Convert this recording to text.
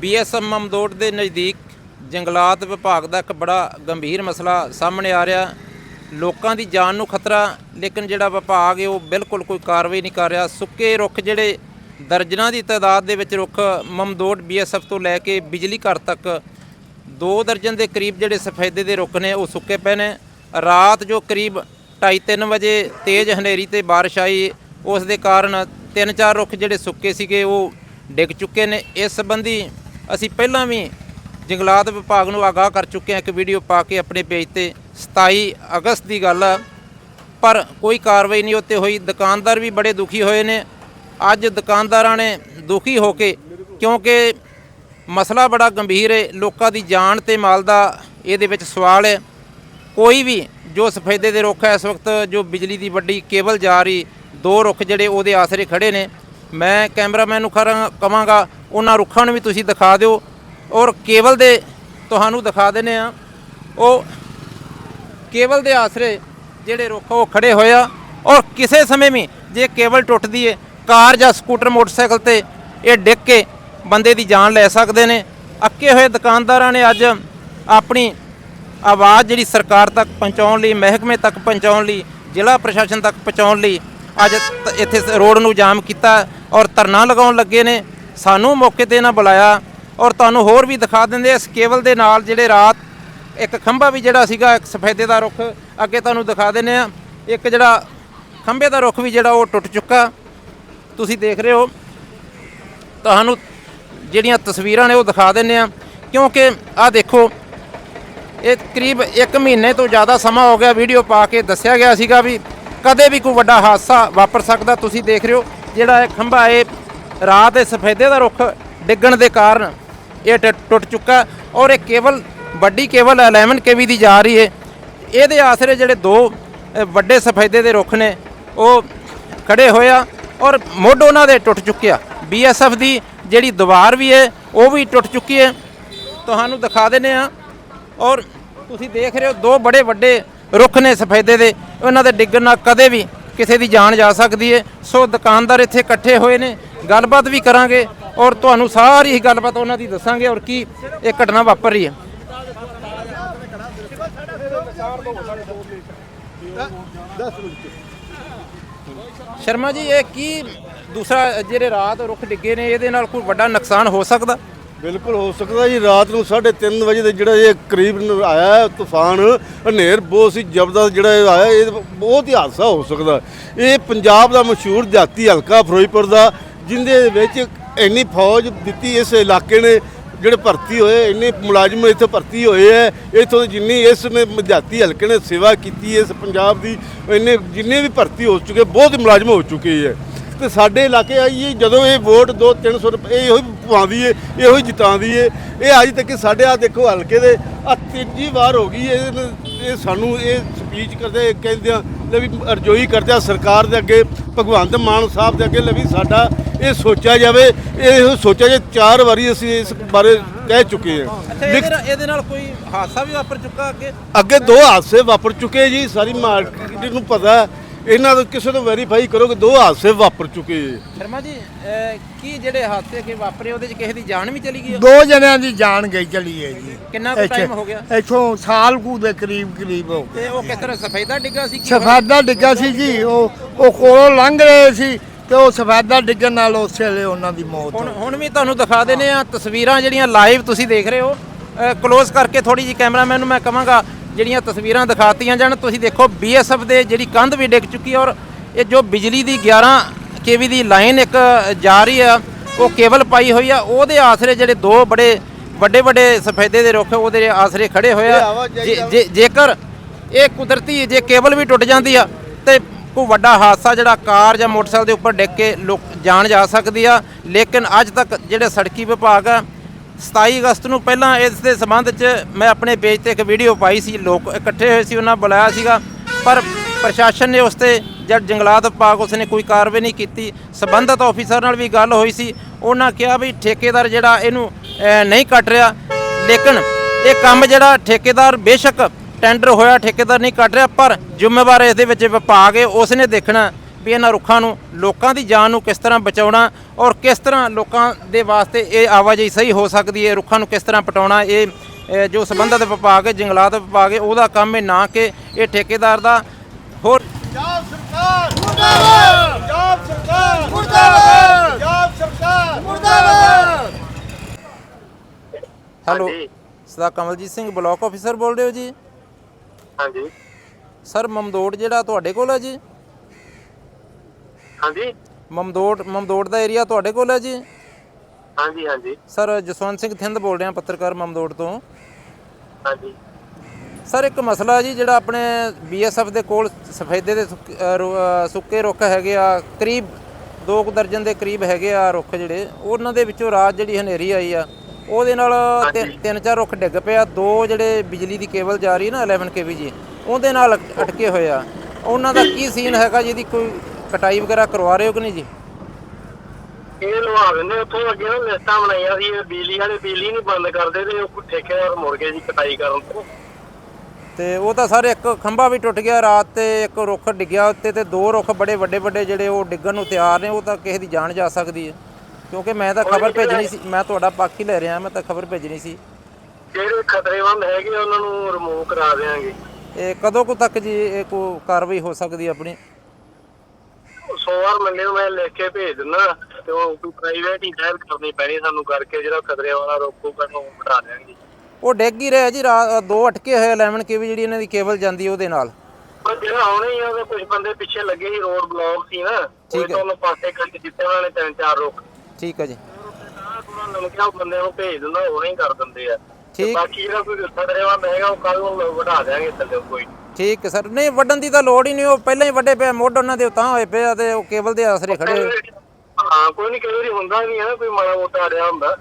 ਬੀਐਸਐਮ ਮਮਦੋਟ ਦੇ ਨਜ਼ਦੀਕ ਜੰਗਲਾਤ ਵਿਭਾਗ ਦਾ ਇੱਕ ਬੜਾ ਗੰਭੀਰ ਮਸਲਾ ਸਾਹਮਣੇ ਆ ਰਿਹਾ। ਲੋਕਾਂ ਦੀ ਜਾਨ ਨੂੰ ਖਤਰਾ, ਲੇਕਿਨ ਜਿਹੜਾ ਵਿਭਾਗ ਹੈ ਉਹ ਬਿਲਕੁਲ ਕੋਈ ਕਾਰਵਾਈ ਨਹੀਂ ਕਰ ਰਿਹਾ। ਸੁੱਕੇ ਰੁੱਖ ਜਿਹੜੇ ਦਰਜਨਾਂ ਦੀ ਤਾਦਾਦ ਦੇ ਵਿੱਚ ਰੁੱਖ ਮਮਦੋਟ ਬੀਐਸਐਫ ਤੋਂ ਲੈ ਕੇ ਬਿਜਲੀ ਘਰ ਤੱਕ, ਦੋ ਦਰਜਨ ਦੇ ਕਰੀਬ ਜਿਹੜੇ ਸਫੈਦੇ ਦੇ ਰੁੱਖ ਨੇ ਉਹ ਸੁੱਕੇ ਪਏ ਨੇ। ਰਾਤ ਜੋ ਕਰੀਬ 2:30 ਵਜੇ ਤੇਜ਼ ਹਨੇਰੀ ਤੇ ਬਾਰਿਸ਼ ਆਈ, ਉਸ ਦੇ ਕਾਰਨ ਤਿੰਨ ਚਾਰ ਰੁੱਖ ਜਿਹੜੇ ਸੁੱਕੇ ਸੀਗੇ ਉਹ ਡਿੱਗ ਚੁੱਕੇ ਨੇ। ਇਸ ਸੰਬੰਧੀ ਅਸੀਂ ਪਹਿਲਾਂ ਵੀ ਜੰਗਲਾਤ ਵਿਭਾਗ ਨੂੰ ਆਗਾਹ ਕਰ ਚੁੱਕੇ ਹਾਂ ਇੱਕ ਵੀਡੀਓ ਪਾ ਕੇ ਆਪਣੇ ਪੇਜ ਤੇ। 27 ਅਗਸਤ ਦੀ ਗੱਲ ਆ, ਪਰ ਕੋਈ ਕਾਰਵਾਈ ਨਹੀਂ ਉੱਤੇ ਹੋਈ। ਦੁਕਾਨਦਾਰ ਵੀ ਬੜੇ ਦੁਖੀ ਹੋਏ ਨੇ। ਅੱਜ ਦੁਕਾਨਦਾਰਾਂ ਨੇ ਦੁਖੀ ਹੋ ਕੇ, ਕਿਉਂਕਿ ਮਸਲਾ ਬੜਾ ਗੰਭੀਰ ਹੈ। ਲੋਕਾਂ ਦੀ ਜਾਨ ਤੇ ਮਾਲ ਦਾ ਇਹਦੇ ਵਿੱਚ ਸਵਾਲ ਹੈ। ਕੋਈ ਵੀ ਜੋ ਸਫੈਦੇ ਦੇ ਰੁੱਖ ਹੈ, ਇਸ ਵਕਤ ਜੋ ਬਿਜਲੀ ਦੀ ਵੱਡੀ ਕੇਬਲ ਜਾ ਰਹੀ, ਦੋ ਰੁੱਖ ਜਿਹੜੇ ਉਹਦੇ ਆਸਰੇ ਖੜੇ ਨੇ। ਮੈਂ ਕੈਮਰਾਮੈਨ ਨੂੰ ਖਰਾਂ ਕਵਾਂਗਾ, ਉਹਨਾਂ ਰੁੱਖਾਂ ਨੂੰ ਵੀ ਤੁਸੀਂ ਦਿਖਾ ਦਿਓ। ਔਰ ਕੇਵਲ ਦੇ ਤੁਹਾਨੂੰ ਦਿਖਾ ਦਿੰਦੇ ਆ ਉਹ ਕੇਵਲ ਦੇ ਆਸਰੇ ਜਿਹੜੇ ਰੁੱਖ, ਉਹ ਖੜੇ ਹੋਏ ਆ। ਔਰ ਕਿਸੇ ਸਮੇਂ ਵੀ ਜੇ ਕੇਵਲ ਟੁੱਟਦੀ ਏ, ਕਾਰ ਜਾਂ ਸਕੂਟਰ, ਮੋਟਰਸਾਈਕਲ ਤੇ ਇਹ ਡਿੱਗ ਕੇ ਬੰਦੇ ਦੀ ਜਾਨ ਲੈ ਸਕਦੇ ਨੇ। ਅੱਕੇ ਹੋਏ ਦੁਕਾਨਦਾਰਾਂ ਨੇ ਅੱਜ ਆਪਣੀ ਆਵਾਜ਼ ਜਿਹੜੀ ਸਰਕਾਰ ਤੱਕ ਪਹੁੰਚਾਉਣ ਲਈ, ਮਹਿਕਮੇ ਤੱਕ ਪਹੁੰਚਾਉਣ ਲਈ, ਜ਼ਿਲ੍ਹਾ ਪ੍ਰਸ਼ਾਸਨ ਤੱਕ ਪਹੁੰਚਾਉਣ ਲਈ ਅੱਜ ਇੱਥੇ ਰੋਡ ਨੂੰ ਜਾਮ ਕੀਤਾ। ਔਰ ਧਰਨਾ ਲਗਾਉਣ ਲੱਗੇ ਨੇ। ਸਾਨੂੰ ਮੌਕੇ ਤੇ ਨਾ ਬੁਲਾਇਆ ਔਰ ਤੁਹਾਨੂੰ ਹੋਰ ਵੀ ਦਿਖਾ ਦਿੰਦੇ ਆ ਇਸ ਕੇਵਲ ਦੇ ਨਾਲ ਜਿਹੜੇ ਰਾਤ ਇੱਕ ਖੰਭਾ ਵੀ ਜਿਹੜਾ ਸੀਗਾ, ਇੱਕ ਸਫੈਦੇ ਦਾ ਰੁੱਖ, ਅੱਗੇ ਤੁਹਾਨੂੰ ਦਿਖਾ ਦਿੰਨੇ ਆ ਇੱਕ ਜਿਹੜਾ ਖੰਭੇ ਦਾ ਰੁੱਖ ਵੀ ਜਿਹੜਾ ਉਹ ਟੁੱਟ ਚੁੱਕਾ। ਤੁਸੀਂ ਦੇਖ ਰਹੇ ਹੋ। ਤੁਹਾਨੂੰ ਜਿਹੜੀਆਂ ਤਸਵੀਰਾਂ ਨੇ ਉਹ ਦਿਖਾ ਦਿੰਨੇ ਆ ਕਿਉਂਕਿ ਆਹ ਦੇਖੋ, ਇਹ ਕਰੀਬ 1 ਮਹੀਨੇ ਤੋਂ ਜ਼ਿਆਦਾ ਸਮਾਂ ਹੋ ਗਿਆ ਵੀਡੀਓ ਪਾ ਕੇ ਦੱਸਿਆ ਗਿਆ ਸੀਗਾ ਵੀ ਕਦੇ ਵੀ ਕੋਈ ਵੱਡਾ ਹਾਦਸਾ ਵਾਪਰ ਸਕਦਾ। ਤੁਸੀਂ ਦੇਖ ਰਹੇ ਹੋ ਜਿਹੜਾ ਇਹ ਖੰਭਾ ਇਹ ਰਾਤ ਦੇ ਸਫੈਦੇ ਦਾ ਰੁੱਖ ਡਿੱਗਣ ਦੇ ਕਾਰਨ ਇਹ ਟੁੱਟ- ਟੁੱਟ ਚੁੱਕਾ ਔਰ ਇਹ ਕੇਵਲ ਵੱਡੀ ਕੇਵਲ 11 ਕੇਵੀ ਦੀ ਜਾ ਰਹੀ ਹੈ। ਇਹਦੇ ਆਸਰੇ ਜਿਹੜੇ ਦੋ ਵੱਡੇ ਸਫੈਦੇ ਦੇ ਰੁੱਖ ਨੇ, ਉਹ ਖੜੇ ਹੋਏ ਆ ਔਰ ਮੁੱਢ ਉਹਨਾਂ ਦੇ ਟੁੱਟ ਚੁੱਕਿਆ ਬੀਐਸਐਫ ਦੀ ਜਿਹੜੀ ਦੀਵਾਰ ਵੀ ਹੈ, ਉਹ ਵੀ ਟੁੱਟ ਚੁੱਕੀ ਹੈ। ਤੁਹਾਨੂੰ ਦਿਖਾ ਦਿੰਨੇ ਆ ਔਰ ਤੁਸੀਂ ਦੇਖ ਰਹੇ ਹੋ ਦੋ ਬੜੇ ਵੱਡੇ ਰੁੱਖ ਨੇ ਸਫੈਦੇ ਦੇ, ਉਹਨਾਂ ਦੇ ਡਿੱਗਣ ਨਾਲ ਕਦੇ ਵੀ ਕਿਸੇ ਦੀ ਜਾਨ ਜਾ ਸਕਦੀ ਹੈ ਸੋ ਦੁਕਾਨਦਾਰ ਇੱਥੇ ਇਕੱਠੇ ਹੋਏ ਨੇ, ਗੱਲਬਾਤ ਵੀ ਕਰਾਂਗੇ ਔਰ ਤੁਹਾਨੂੰ ਸਾਰੀ ਹੀ ਗੱਲਬਾਤ ਉਹਨਾਂ ਦੀ ਦੱਸਾਂਗੇ ਔਰ ਕੀ ਇਹ ਘਟਨਾ ਵਾਪਰ ਰਹੀ ਹੈ। ਸ਼ਰਮਾ ਜੀ, ਇਹ ਕੀ ਦੂਸਰਾ ਜਿਹੜੇ ਰਾਤ ਰੁੱਖ ਡਿੱਗੇ ਨੇ, ਇਹਦੇ ਨਾਲ ਕੋਈ ਵੱਡਾ ਨੁਕਸਾਨ ਹੋ ਸਕਦਾ? ਬਿਲਕੁਲ, ਹੋ ਸਕਦਾ ਜੀ ਰਾਤ ਨੂੰ 3:30 ਵਜੇ ਦੇ ਜਿਹੜਾ ਇਹ ਕਰੀਬ ਆਇਆ ਤੂਫਾਨ, ਹਨੇਰ ਬਹੁਤ ਸੀ, ਜ਼ਬਰਦਸਤ ਜਿਹੜਾ ਇਹ ਆਇਆ, ਇਹ ਬਹੁਤ ਹੀ ਹਾਦਸਾ ਹੋ ਸਕਦਾ। ਇਹ ਪੰਜਾਬ ਦਾ ਮਸ਼ਹੂਰ ਜਾਤੀ ਹਲਕਾ ਫਿਰੋਜ਼ਪੁਰ ਦਾ, ਜਿੰਦੇ ਵਿੱਚ ਇੰਨੀ ਫੌਜ ਦਿੱਤੀ ਇਸ ਇਲਾਕੇ ਨੇ, ਜਿਹੜੇ ਭਰਤੀ ਹੋਏ, ਇੰਨੇ ਮੁਲਾਜ਼ਮ ਇੱਥੇ ਭਰਤੀ ਹੋਏ ਐ ਇੱਥੋਂ ਦੀ ਜਿੰਨੀ ਇਸ ਨੇ ਜਾਤੀ ਹਲਕੇ ਨੇ ਸੇਵਾ ਕੀਤੀ, ਇਸ ਪੰਜਾਬ ਦੀ ਇੰਨੇ ਜਿੰਨੇ ਵੀ ਭਰਤੀ ਹੋ ਚੁੱਕੇ, ਬਹੁਤ ਮੁਲਾਜ਼ਮ ਹੋ ਚੁੱਕੇ ਹੈ। ਤੇ ਸਾਡੇ ਇਲਾਕੇ ਆਈਏ ਜਦੋਂ ਇਹ ਵੋਟ 2 300 ਰੁਪਏ ਇਹੋ ਹੀ ਪਵਾਉਂਦੀ ਏ ਇਹੋ ਹੀ ਜਿਤਾਉਂਦੀ ਏ ਇਹ ਅੱਜ ਤੱਕ ਸਾਡੇ ਆ ਦੇਖੋ ਹਲਕੇ ਦੇ ਆ ਤੀਜੀ ਵਾਰ ਹੋ ਗਈ ਇਹ ਇਹ ਸਾਨੂੰ ਇਹ ਸਪੀਚ ਕਰਦੇ ਕਹਿੰਦੇ ਆ ਲੈ ਵੀ ਅਰਜ਼ੋਈ ਕਰਦੇ ਆ ਸਰਕਾਰ ਦੇ ਅੱਗੇ ਭਗਵੰਤ ਮਾਨ ਸਾਹਿਬ ਦੇ ਅੱਗੇ ਲੈ ਵੀ ਸਾਡਾ ਇਹ ਸੋਚਿਆ ਜਾਵੇ ਇਹ ਸੋਚਿਆ ਜੇ ਚਾਰ ਵਾਰੀ ਅਸੀਂ ਇਸ ਬਾਰੇ ਕਹਿ ਚੁੱਕੇ ਹਾਂ। ਇਹਦੇ ਨਾਲ ਕੋਈ ਹਾਦਸਾ ਵੀ ਵਾਪਰ ਚੁੱਕਾ ਅੱਗੇ? ਅੱਗੇ ਦੋ ਹਾਦਸੇ ਵਾਪਰ ਚੁੱਕੇ ਜੀ ਸਾਰੀ ਮਾਰਕੀਟ ਨੂੰ ਪਤਾ। ਇਹਨਾਂ ਤੋਂ ਕਿਸੇ ਤੋਂ ਵੈਰੀਫਾਈ ਕਰੋ ਕਿ ਦੋ ਹਾਦਸੇ ਵਾਪਰ ਚੁੱਕੇ ਸ਼ਰਮਾ ਜੀ ਅਹ, ਕੀ ਜਿਹੜੇ ਹਾਦਸੇ ਅੱਗੇ ਵਾਪਰੇ ਉਹਦੇ ਚ ਕਿਸੇ ਦੀ ਜਾਨ ਵੀ ਚਲੀ ਗਈ? ਦੋ ਜਣਿਆਂ ਦੀ ਜਾਨ ਗਈ ਚਲੀ ਹੈ ਜੀ। ਕਿੰਨਾ ਕੁ ਟਾਈਮ ਹੋ ਗਿਆ? ਇੱਥੋਂ ਸਾਲ ਕੁ ਦੇ ਕਰੀਬ ਕਰੀਬ ਹੋ ਤੇ ਉਹ ਕਿਸ ਤਰ੍ਹਾਂ ਸਫੈਦਾ ਡਿੱਗਾ ਸੀ ਕੀ ਹੋਇਆ? ਸਫੈਦਾ ਡਿੱਗਾ ਸੀ ਜੀ ਉਹ ਉਹ ਕੋਲੋਂ ਲੰਘ ਰਹੇ ਸੀ ਤੇ ਉਹ ਸਫੈਦਾ ਡਿੱਗਣ ਨਾਲ ਉਸੇ ਵੇਲੇ ਉਹਨਾਂ ਦੀ ਮੌਤ ਹੁਣ ਹੁਣ ਵੀ ਤੁਹਾਨੂੰ ਦਿਖਾ ਦਿੰਨੇ ਆ ਤਸਵੀਰਾਂ ਜਿਹੜੀਆਂ ਲਾਈਵ ਤੁਸੀਂ ਦੇਖ ਰਹੇ ਹੋ। ਕਲੋਜ਼ ਕਰਕੇ ਥੋੜੀ ਜੀ ਕੈਮਰਾਮੈਨ ਨੂੰ ਮੈਂ ਕਹਾਂਗਾ ਜਿਹੜੀਆਂ ਤਸਵੀਰਾਂ ਦਿਖਾਤੀਆਂ ਜਾਣ ਤੁਸੀਂ ਦੇਖੋ ਬੀਐਸਐਫ ਦੇ ਜਿਹੜੀ ਕੰਧ ਵੀ ਡਿੱਗ ਚੁੱਕੀ ਔਰ ਇਹ ਜੋ ਬਿਜਲੀ ਦੀ 11 ਕੇਵੀ ਦੀ ਲਾਈਨ ਇੱਕ ਜਾ ਰਹੀ ਆ ਉਹ ਕੇਬਲ ਪਾਈ ਹੋਈ ਆ। ਉਹਦੇ ਆਸਰੇ ਜਿਹੜੇ ਦੋ ਬੜੇ ਵੱਡੇ ਵੱਡੇ ਸਫੈਦੇ ਦੇ ਰੁੱਖ ਉਹਦੇ ਆਸਰੇ ਖੜੇ ਹੋਏ ਆ। ਜੇ- ਜੇਕਰ ਇਹ ਕੁਦਰਤੀ ਜੇ ਕੇਬਲ ਵੀ ਟੁੱਟ ਜਾਂਦੀ ਆ ਤੇ ਕੋਈ ਵੱਡਾ ਹਾਦਸਾ ਜਿਹੜਾ ਕਾਰ ਜਾਂ ਮੋਟਰਸਾਈਕਲ ਦੇ ਉੱਪਰ ਡਿੱਗ ਕੇ ਲੋਕ ਜਾਨ ਜਾ ਸਕਦੀ ਆ। ਲੇਕਿਨ ਅੱਜ ਤੱਕ ਜਿਹੜੇ ਸੜਕੀ ਵਿਭਾਗ ਆ 27 ਅਗਸਤ ਨੂੰ ਪਹਿਲਾਂ ਇਸ ਦੇ ਸੰਬੰਧ 'ਚ ਮੈਂ ਆਪਣੇ ਪੇਜ ਤੇ ਇੱਕ ਵੀਡੀਓ ਪਾਈ ਸੀ, ਲੋਕ ਇਕੱਠੇ ਹੋਏ ਸੀ, ਉਹਨਾਂ ਬੁਲਾਇਆ ਸੀਗਾ, ਪਰ ਪ੍ਰਸ਼ਾਸਨ ਨੇ ਉਸ ਤੇ ਜਦ ਜੰਗਲਾਤ ਵਿਭਾਗ ਉਸ ਨੇ ਕੋਈ ਕਾਰਵਾਈ ਨਹੀਂ ਕੀਤੀ, ਸੰਬੰਧਤ ਆਫੀਸਰ ਨਾਲ ਵੀ ਗੱਲ ਹੋਈ ਸੀ, ਉਹਨਾਂ ਕਿਹਾ ਵੀ ਠੇਕੇਦਾਰ ਜਿਹੜਾ ਇਹਨੂੰ ਨਹੀਂ ਕੱਟ ਰਿਹਾ, ਲੇਕਿਨ ਇਹ ਕੰਮ ਜਿਹੜਾ ਠੇਕੇਦਾਰ ਬੇਸ਼ੱਕ ਟੈਂਡਰ ਹੋਇਆ, ਠੇਕੇਦਾਰ ਨਹੀਂ ਕੱਟ ਰਿਹਾ, ਪਰ ਜ਼ਿੰਮੇਵਾਰ ਇਸ ਦੇ ਵਿੱਚ ਵਿਭਾਗ ਹੈ, ਉਸ ਨੇ ਦੇਖਣਾ ਵੀ ਇਹਨਾਂ ਰੁੱਖਾਂ ਨੂੰ ਲੋਕਾਂ ਦੀ ਜਾਨ ਨੂੰ ਕਿਸ ਤਰ੍ਹਾਂ ਬਚਾਉਣਾ ਔਰ ਕਿਸ ਤਰ੍ਹਾਂ ਲੋਕਾਂ ਦੇ ਵਾਸਤੇ ਇਹ ਆਵਾਜਾਈ ਸਹੀ ਹੋ ਸਕਦੀ ਹੈ ਰੁੱਖਾਂ ਨੂੰ ਕਿਸ ਤਰ੍ਹਾਂ ਪਟਾਉਣਾ ਇਹ ਜੋ ਸੰਬੰਧਿਤ ਵਿਭਾਗ ਹੈ ਜੰਗਲਾਤ ਵਿਭਾਗ ਹੈ ਉਹਦਾ ਕੰਮ ਹੈ ਨਾ ਕਿ ਇਹ ਠੇਕੇਦਾਰ ਦਾ ਹੋਰ ਪੰਜਾਬ ਸਰਕਾਰ ਮੁਰਦਾਬਾਦ! ਪੰਜਾਬ ਸਰਕਾਰ ਮੁਰਦਾਬਾਦ! ਪੰਜਾਬ ਸਰਕਾਰ ਮੁਰਦਾਬਾਦ! ਹੈਲੋ। ਸਦਾ ਕਮਲਜੀਤ ਸਿੰਘ ਬਲਾਕ ਆਫੀਸਰ ਬੋਲ ਰਹੇ ਹੋ ਜੀ? ਹਾਂਜੀ। ਸਰ ਮਮਦੋੜ ਜਿਹੜਾ ਤੁਹਾਡੇ ਕੋਲ ਹੈ ਜੀ? ਹਾਂਜੀ। ਮਮਦੋੜ ਮਮਦੋੜ ਦਾ ਏਰੀਆ ਤੁਹਾਡੇ ਕੋਲ ਹੈ ਜੀ? ਹਾਂਜੀ ਹਾਂਜੀ। ਸਰ ਜਸਵੰਤ ਸਿੰਘ ਥਿੰਦ ਬੋਲ ਰਿਹਾ ਪੱਤਰਕਾਰ ਮਮਦੋੜ ਤੋਂ। ਹਾਂਜੀ। ਸਰ ਇੱਕ ਮਸਲਾ ਜੀ ਜਿਹੜਾ ਆਪਣੇ ਬੀਐਸਐਫ ਦੇ ਕੋਲ ਸਫੈਦੇ ਦੇ ਸੁੱਕ- ਰੁੱਖ ਹੈਗੇ ਆ ਕਰੀਬ 2 ਦਰਜਨ ਦੇ ਕਰੀਬ ਹੈਗੇ ਆ ਰੁੱਖ ਜਿਹੜੇ ਉਹਨਾਂ ਦੇ ਵਿੱਚੋਂ ਰਾਤ ਜਿਹੜੀ ਹਨੇਰੀ ਆਈ ਆ ਉਹਦੇ ਨਾਲ ਤਿੰਨ- ਚਾਰ ਰੁੱਖ ਡਿੱਗ ਪਏ ਆ ਦੋ ਜਿਹੜੇ ਬਿਜਲੀ ਦੀ ਕੇਬਲ ਜਾ ਰਹੀ ਨਾ 11 ਕੇਵੀ ਜੀ ਉਹਦੇ ਨਾਲ ਅਟ- ਅਟਕੇ ਹੋਏ ਆ। ਉਹਨਾਂ ਦਾ ਕੀ ਸੀਨ ਹੈਗਾ ਜਿਹਦੀ ਕੋਈ ਕਟਾਈ ਵਗੈਰਾ ਕਰਵਾ ਰਹੇ ਹੋ ਕਿ ਨਹੀਂ ਜੀ? ਇਹ ਲਵਾ ਦਿੰਦੇ ਉੱਥੋਂ ਅੱਗੇ ਨਾ ਲਿਸਟਾਂ ਬਣਾਈਆਂ ਸੀ ਇਹ ਬਿਜਲੀ ਵਾਲੇ ਬਿਜਲੀ ਨਹੀਂ ਬੰਦ ਕਰਦੇ ਤੇ ਉਹ ਠੇਕੇਦਾਰ ਮੁੜ ਗਏ ਜੀ ਕਟਾਈ ਕਰਨ ਤੋਂ। ਤੇ ਉਹ ਤਾਂ ਸਰ ਇੱਕ ਖੰਭਾ ਵੀ ਟੁੱਟ ਗਿਆ ਰਾਤ ਤੇ ਇੱਕ ਰੁੱਖ ਡਿੱਗਿਆ ਉੱਤੇ ਤੇ ਦੋ ਰੁੱਖ ਬੜੇ ਵੱਡੇ ਵੱਡੇ ਜਿਹੜੇ ਉਹ ਡਿੱਗਣ ਨੂੰ ਤਿਆਰ ਨੇ ਉਹ ਤਾਂ ਕਿਸੇ ਦੀ ਜਾਨ ਜਾ ਸਕਦੀ ਹੈ। ਕਿਉਂਕਿ ਮੈਂ ਤਾਂ ਖਬਰ ਭੇਜਣੀ ਸੀ ਮੈਂ ਤੁਹਾਡਾ ਪੱਖ ਹੀ ਲੈ ਰਿਹਾ ਮੈਂ ਤਾਂ ਖਬਰ ਭੇਜਣੀ ਸੀ। ਜਿਹੜੇ ਖਤਰੇਮੰਦ ਹੈਗੇ ਉਹਨਾਂ ਨੂੰ ਰਿਮੂਵ ਕਰਾ ਦੇਾਂਗੇ ਇਹ ਕਦੋਂ ਕੁ ਤੱਕ ਜੀ ਇਹ ਕੋ ਕਾਰਵਾਈ ਹੋ ਸਕਦੀ ਆਪਣੀ? ਸੋਮਵਾਰ ਮੰਡੇ ਨੂੰ ਮੈਂ ਲਿਖ ਕੇ ਭੇਜ ਦਿੰਦਾ ਤੇ ਉਹ ਕੋਈ ਪ੍ਰਾਈਵੇਟ ਹੀ ਦਾਇਰ ਕਰਨੀ ਪੈਣੀ ਸਾਨੂੰ ਕਰਕੇ ਜਿਹੜਾ ਖਤਰੇ ਵਾਲਾ ਰੋਕੂਗਾ ਨੂੰ ਬਿਠਾ ਦੇਾਂਗੇ ਉਹ ਡਿੱਗ ਹੀ ਰਿਹਾ ਜੀ ਦੋ ਅਟਕੇ ਹੋਏ 11 ਕੇਵੀ ਜਿਹੜੀ ਇਹਨਾਂ ਦੀ ਕੇਬਲ ਜਾਂਦੀ ਉਹਦੇ ਨਾਲ। ਪਰ ਜਿਹੜਾ ਆਉਣਾ ਹੀ ਆ ਉਹਦੇ ਕੁਝ ਬੰਦੇ ਪਿੱਛੇ ਲੱਗੇ ਸੀ ਰੋਡ ਬਲੌਕ ਸੀ ਨਾ ਠੀਕ ਉਹ ਹੈ। ਤੋਂ ਉਹਨੂੰ ਪਾਸੇ ਕੱਢ ਦਿੱਤੇ ਉਹਨਾਂ ਨੇ ਤਿੰਨ ਚਾਰ ਰੋਕ। ਠੀਕ ਹੈ ਜੀ। ਲਮਕਿਆ ਉਹ ਬੰਦੇ ਨੂੰ ਭੇਜ ਦਿੰਦਾ ਹੁਣੇ ਹੀ ਕਰ ਦਿੰਦੇ ਆ। ਠੀਕ। ਬਾਕੀ ਜਿਹੜਾ ਕੋਈ ਖਤਰੇਮੰਦ ਹੈਗਾ ਉਹ ਕੱਲ ਨੂੰ ਵਢਾ ਦੇਾਂਗੇ ਥੱਲੇ ਕੋਈ। ਠੀਕ ਹੈ ਸਰ ਨਹੀਂ ਵੱਢਣ ਦੀ ਤਾਂ ਲੋੜ ਹੀ ਨਹੀਂ ਉਹ ਪਹਿਲਾਂ ਹੀ ਵੱਡੇ ਪਿਆ ਮੁੱਢ ਉਹਨਾਂ ਦੇ ਤਾਂ ਹੋਏ ਪਏ ਆ ਤੇ ਉਹ ਕੇਬਲ ਦੇ ਆਸਰੇ ਖੜੇ ਹੋਏ। ਹਾਂ ਕੋਈ ਨਹੀਂ ਕਈ ਵਾਰੀ ਹੁੰਦਾ ਨਹੀਂ ਹੈ ਨਾ ਕੋਈ ਮਾੜਾ ਮੋਟਾ ਅੜਿਆ ਹੁੰਦਾ